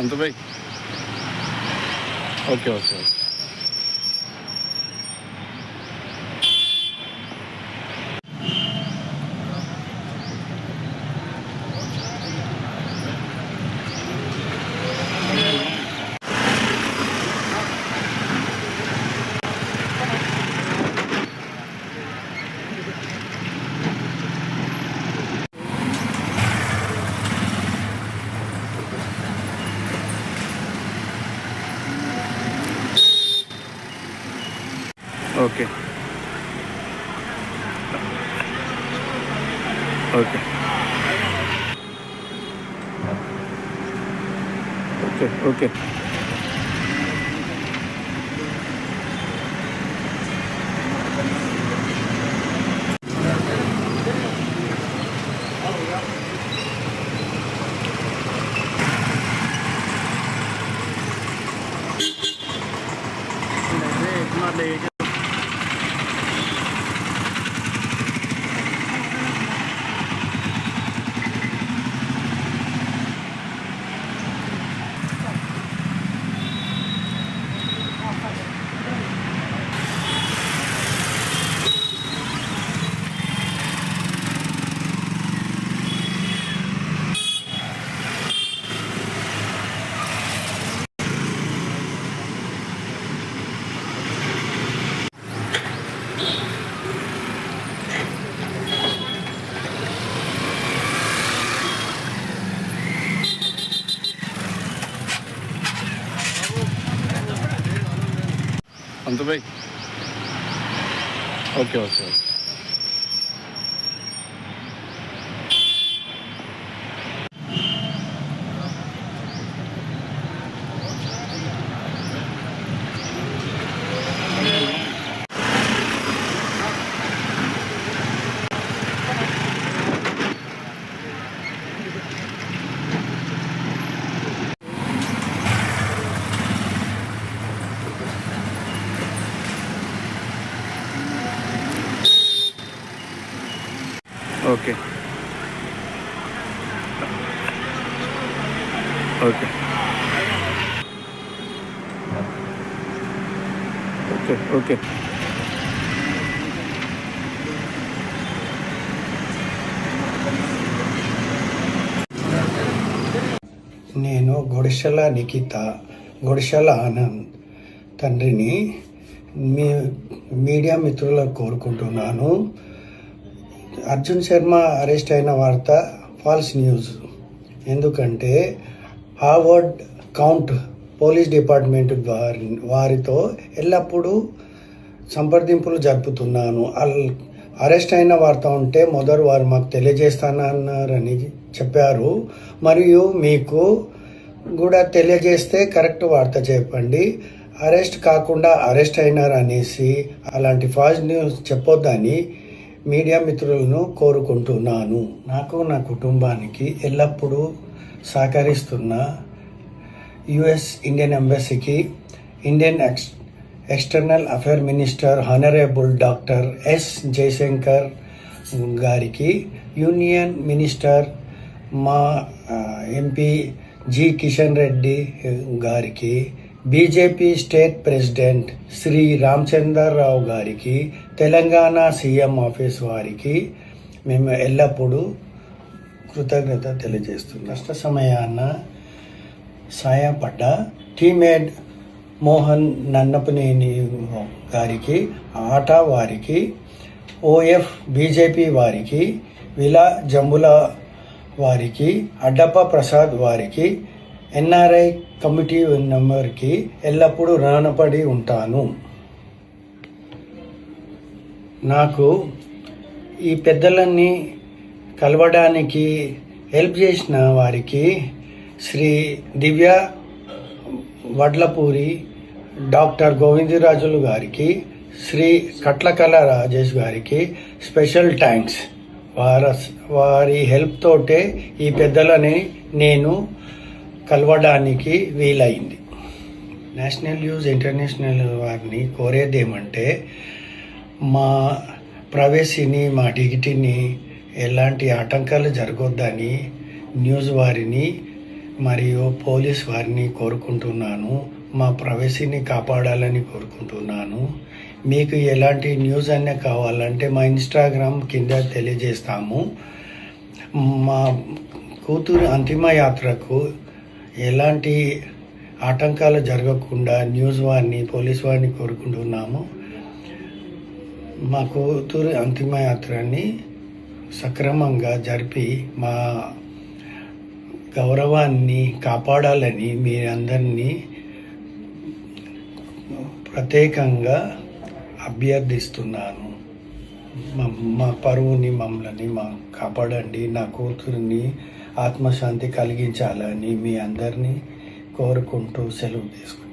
అంత bye okay okay okay. Okay okay okay okay అంత bye okay okay okay. Okay. Okay. Okay okay. నేను గుడిశల నిఖిత గుడిశల ఆనంద్ తండ్రిని మీ media మిత్రులకు కోరుకుంటున్నాను. అర్జున్ శర్మ అరెస్ట్ అయిన వార్త ఫాల్స్ న్యూస్. ఎందుకంటే హార్వర్డ్ కౌంట్ పోలీస్ డిపార్ట్మెంట్ వారి వారితో ఎల్లప్పుడూ సంప్రదింపులు జరుపుతున్నాను. అల్ అరెస్ట్ అయిన వార్త ఉంటే మొదరు వారు మాకు తెలియజేస్తానన్నారని చెప్పారు. మరియు మీకు కూడా తెలియజేస్తే కరెక్ట్ వార్త చెప్పండి. అరెస్ట్ కాకుండా అరెస్ట్ అయినారు అనేసి అలాంటి ఫాల్స్ న్యూస్ చెప్పొద్దని మీడియా మిత్రులను కోరుకుంటున్నాను. నాకు నా కుటుంబానికి ఎల్లప్పుడూ సహకరిస్తున్న US Indian ఎంబసీకి Indian ex external affair minister honourable doctor S Jaishankar గారికి యూనియన్ మినిస్టర్ మా ఎంపీ జి కిషన్ రెడ్డి గారికి BJP state president Shri Ramachandra Rao గారికి తెలంగాణ సీఎం ఆఫీస్ వారికి మేము ఎల్లప్పుడూ కృతజ్ఞత తెలియజేస్తున్నాం. కష్ట సమయాన సాయపడ్డ టీమేడ్ మోహన్ నన్నపనేని గారికి ఆటా వారికి ఓఎఫ్ బీజేపీ వారికి విలా జంబుల వారికి అడ్డప్ప ప్రసాద్ వారికి ఎన్ఆర్ఐ కమిటీ మెంబర్కి ఎల్లప్పుడూ రుణపడి ఉంటాను. నాకు ఈ పెద్దలన్నీ కలవడానికి హెల్ప్ చేసిన వారికి శ్రీ దివ్య వడ్లపూరి డాక్టర్ గోవిందరాజులు గారికి శ్రీ కట్లకల రాజేష్ గారికి స్పెషల్ థ్యాంక్స్ వార వారి హెల్ప్ తోటే ఈ పెద్దలని నేను కలవడానికి వీలైంది. నేషనల్ న్యూస్ ఇంటర్నేషనల్ వారిని కోరేది ఏమంటే మా ప్రవేశిని మా టికెట్ని ఎలాంటి ఆటంకాలు జరగొద్దని న్యూస్ వారిని మరియు పోలీస్ వారిని కోరుకుంటున్నాను. మా ప్రవేశిని కాపాడాలని కోరుకుంటున్నాను. మీకు ఎలాంటి న్యూస్ అనే కావాలంటే మా ఇన్స్టాగ్రామ్ కింద తెలియజేస్తాము. మా కూతురు అంతిమ యాత్రకు ఎలాంటి ఆటంకాలు జరగకుండా న్యూస్ వారిని పోలీస్ వారిని కోరుకుంటున్నాము. మా కూతురు అంతిమయాత్రని సక్రమంగా జరిపి మా గౌరవాన్ని కాపాడాలని మీరందరినీ ప్రత్యేకంగా అభ్యర్థిస్తున్నాను. మా పరువుని మమ్మల్ని మా కాపాడండి. నా కూతురిని ఆత్మశాంతి కలిగించాలని మీ అందరినీ కోరుకుంటూ సెలవు తీసుకుంటాను